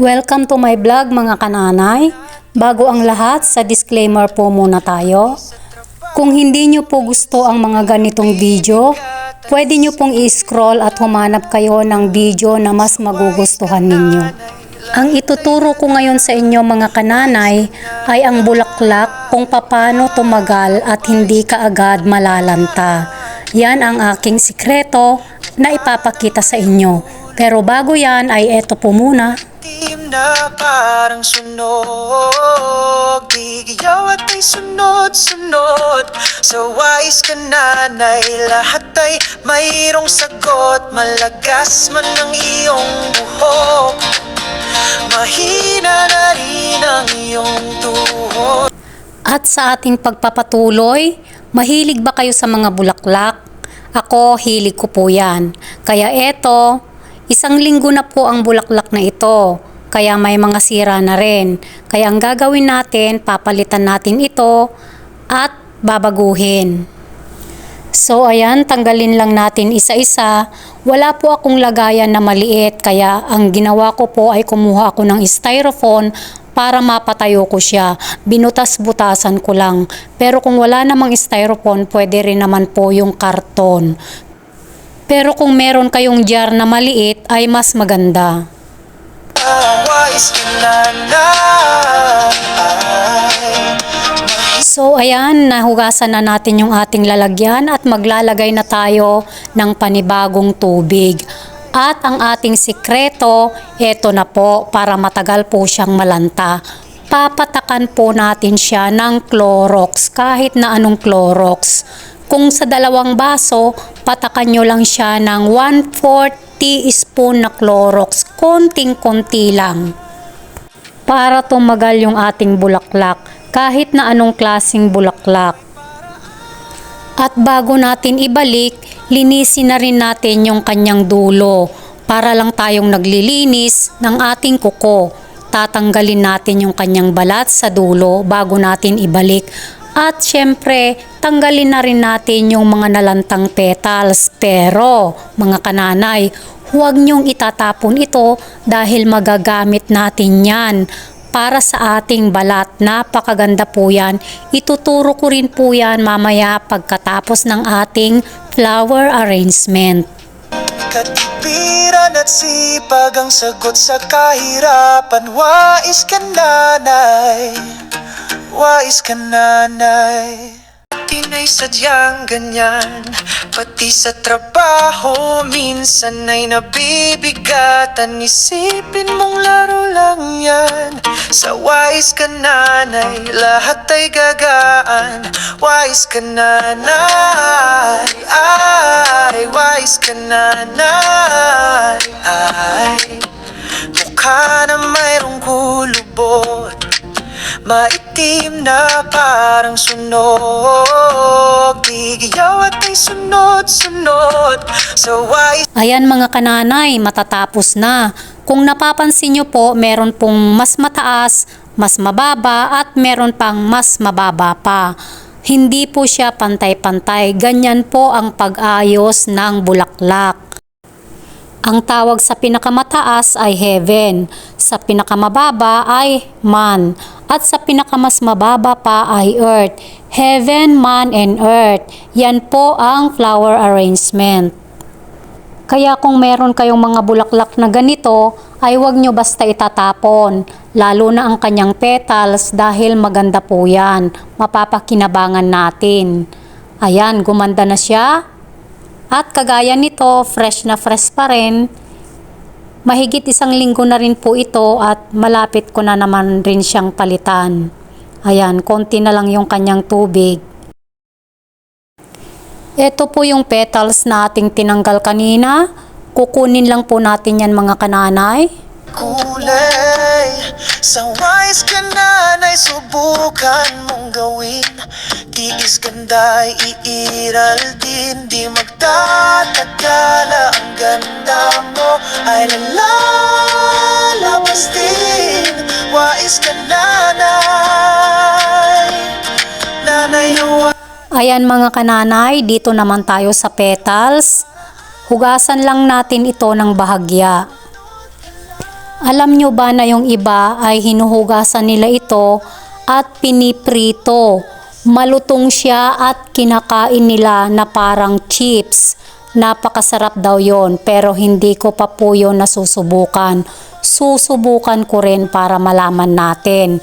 Welcome to my vlog mga kananay. Bago ang lahat, sa disclaimer po muna tayo. Kung hindi nyo po gusto ang mga ganitong video, pwede nyo pong i-scroll at humanap kayo ng video na mas magugustuhan ninyo. Ang ituturo ko ngayon sa inyo mga kananay ay ang bulaklak kung paano tumagal at hindi kaagad malalanta. Yan ang aking sikreto na ipapakita sa inyo. Pero bago yan ay eto po muna. Team na parang sunog. Gigiyaw at ay sunod-sunod. Sa wais ka nanay Lahat ay mayroong sagot. Malagas man ang iyong buhok. Mahina na rin ang iyong tuhod. At sa ating pagpapatuloy, mahilig ba kayo sa mga bulaklak? Ako, hilig ko po yan. Kaya eto, isang linggo na po ang bulaklak na ito. Kaya may mga sira na rin. Kaya ang gagawin natin, papalitan natin ito at babaguhin. So ayan, tanggalin lang natin isa-isa. Wala po akong lagayan na maliit kaya ang ginawa ko po ay kumuha ako ng styrofoam para mapatayo ko siya. Binutas-butasan ko lang. Pero kung wala namang styrofoam, pwede rin naman po yung karton. Pero kung meron kayong jar na maliit ay mas maganda. So ayan, nahugasan na natin yung ating lalagyan at maglalagay na tayo ng panibagong tubig. At ang ating sikreto, eto na po para matagal po siyang malanta. Papatakan po natin siya ng Clorox, kahit na anong Clorox. Kung sa dalawang baso, patakan nyo lang siya ng 1/4 teaspoon na Clorox, konting-konti lang para tumagal yung ating bulaklak kahit na anong klasing bulaklak. At bago natin ibalik, linisin na rin natin yung kanyang dulo para lang tayong naglilinis ng ating kuko. Tatanggalin natin yung kanyang balat sa dulo bago natin ibalik. At syempre, tanggalin na rin natin yung mga nalantang petals. Pero, mga kananay, huwag niyong itatapon ito dahil magagamit natin yan para sa ating balat. Napakaganda po yan. Ituturo ko rin po yan mamaya pagkatapos ng ating flower arrangement. Katipiran at sipag ang sagot sa kahirapan. Wais ka nanay, wais ka nanay Tinay sadyang ganyan. Pati sa trabaho Minsan ay nabibigatan Isipin mong laro lang yan. Sa wais ka nanay Lahat ay gagaan. Wais ka nanay Ay, wais ka nanay Ay, mukha na mayroong kulubot Maitim na parang sunog Gigiyaw at ay sunod-sunod Sa wais Ayan mga kananay, matatapos na. Kung napapansin nyo po, meron pong mas mataas, mas mababa at meron pang mas mababa pa. Hindi po siya pantay-pantay. Ganyan po ang pag-ayos ng bulaklak. Ang tawag sa pinakamataas ay heaven, sa pinakamababa ay man, at sa pinakamas mababa pa ay earth. Heaven, man, and earth. Yan po ang flower arrangement. Kaya kung meron kayong mga bulaklak na ganito, ay huwag nyo basta itatapon. Lalo na ang kanyang petals dahil maganda po yan. Mapapakinabangan natin. Ayan, gumanda na siya. At kagaya nito, fresh na fresh pa rin. Mahigit isang linggo na rin po ito at malapit ko na naman rin siyang palitan. Ayan, konti na lang yung kanyang tubig. Ito po yung petals na ating tinanggal kanina. Kukunin lang po natin yan mga kananay. Kulay. Sa wais ka nanay Subukan mong gawin. Tiis ganda iiral din. Di magtatagala Ang ganda mo Ay lalabas din. Wais ka nanay Nanay Ayan mga kananay, dito naman tayo sa petals. Hugasan lang natin ito ng bahagya. Alam nyo ba na yung iba ay hinuhugasan nila ito at piniprito. Malutong siya at kinakain nila na parang chips. Napakasarap daw yon pero hindi ko pa po yun nasusubukan. Susubukan ko rin para malaman natin.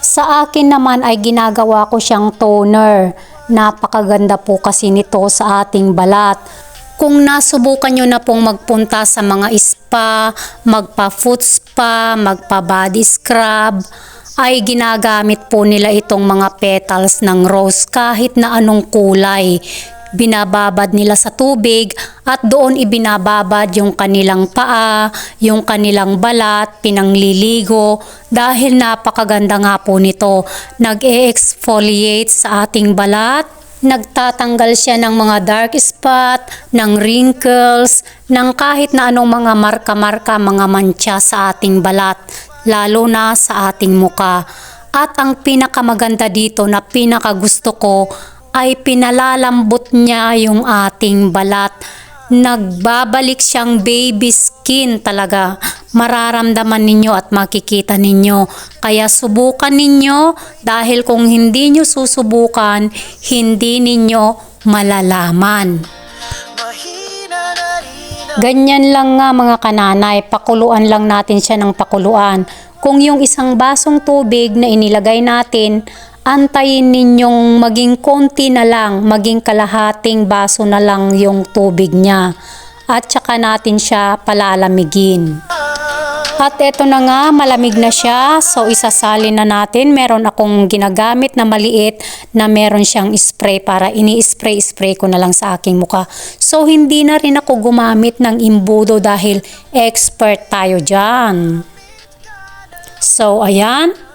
Sa akin naman ay ginagawa ko siyang toner. Napakaganda po kasi nito sa ating balat. Kung nasubukan nyo na pong magpunta sa mga spa, magpa-foot spa, magpa-body scrub, ay ginagamit po nila itong mga petals ng rose kahit na anong kulay. Binababad nila sa tubig at doon ibinababad yung kanilang paa, yung kanilang balat, pinangliligo dahil napakaganda nga po nito. Nag-exfoliate sa ating balat, nagtatanggal siya ng mga dark spot, ng wrinkles, ng kahit na anong mga marka-marka, mga mancha sa ating balat, lalo na sa ating muka. At ang pinakamaganda dito na pinakagusto ko ay pinalalambot niya yung ating balat. Nagbabalik siyang baby skin talaga. Mararamdaman ninyo at makikita ninyo. Kaya subukan ninyo dahil kung hindi nyo susubukan, hindi ninyo malalaman. Ganyan lang nga mga kananay, pakuluan lang natin siya ng pakuluan. Kung yung isang basong tubig na inilagay natin, antayin ninyong maging konti na lang, maging kalahating baso na lang yung tubig niya. At saka natin siya palalamigin. At eto na nga, malamig na siya. So isasalin na natin. Meron akong ginagamit na maliit na meron siyang spray para ini-spray-spray ko na lang sa aking muka. So hindi na rin ako gumamit ng imbudo dahil expert tayo dyan. So ayan.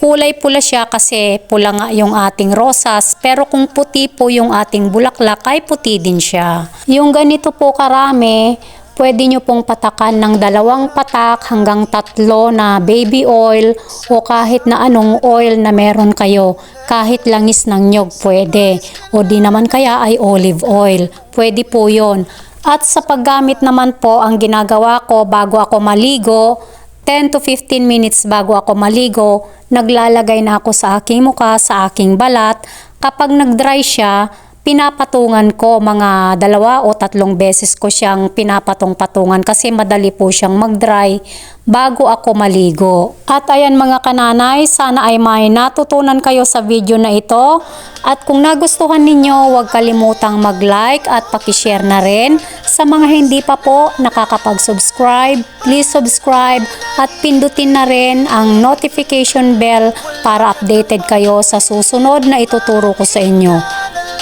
Kulay pula siya kasi pula nga yung ating rosas pero kung puti po yung ating bulaklak ay puti din siya. Yung ganito po karami, pwede nyo pong patakan ng dalawang patak hanggang tatlo na baby oil o kahit na anong oil na meron kayo. Kahit langis ng nyog pwede. O di naman kaya ay olive oil. Pwede po yon. At sa paggamit naman po, ang ginagawa ko bago ako maligo, 10 to 15 minutes bago ako maligo, naglalagay na ako sa aking muka, sa aking balat. Kapag nag-dry siya, pinapatungan ko mga dalawa o tatlong beses ko siyang pinapatong-patungan kasi madali po siyang mag-dry bago ako maligo. At ayan mga kananay, sana ay may natutunan kayo sa video na ito. At kung nagustuhan ninyo, huwag kalimutang mag-like at pakishare na rin. Sa mga hindi pa po nakakapag-subscribe, please subscribe at pindutin na rin ang notification bell para updated kayo sa susunod na ituturo ko sa inyo.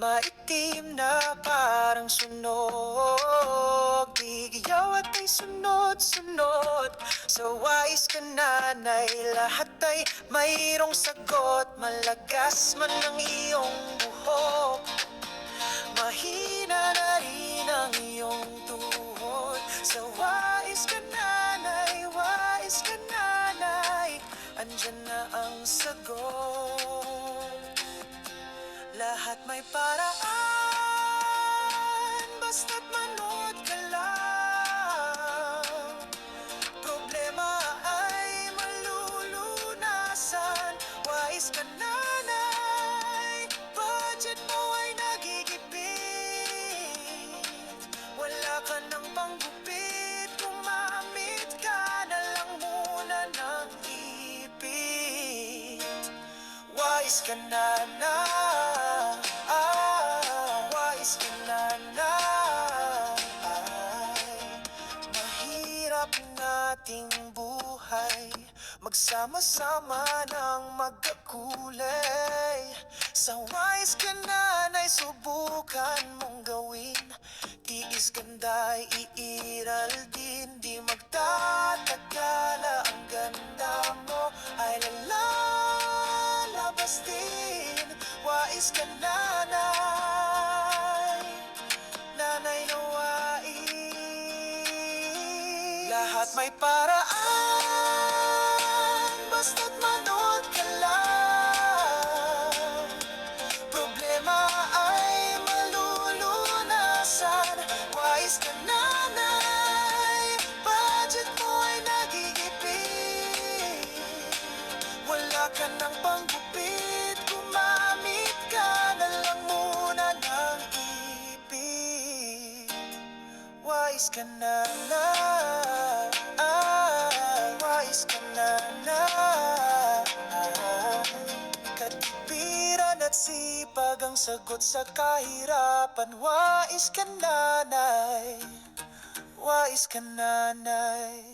Maitim na parang sunog. Bigiyaw at ay sunod-sunod. Sa wais ka nanay Lahat ay mayroong sagot. Malagas man ang iyong buhok Wais ka na na. Ah, Wais ka na na. Ay, Mahirap nating buhay. Magsama-sama ng magkakulay. Sa wise ka na na'y subukan mong gawin. Tiis ganda'y iiral din. Di magtatagala ang ganda mo. Wais ka nanay. Nanay na wais Lahat may paraan Basta't manood Wais ka na na ah, na ah. Katipiran at sipag ang sagot sa kahirapan. Wais ka nanay Wais ka nanay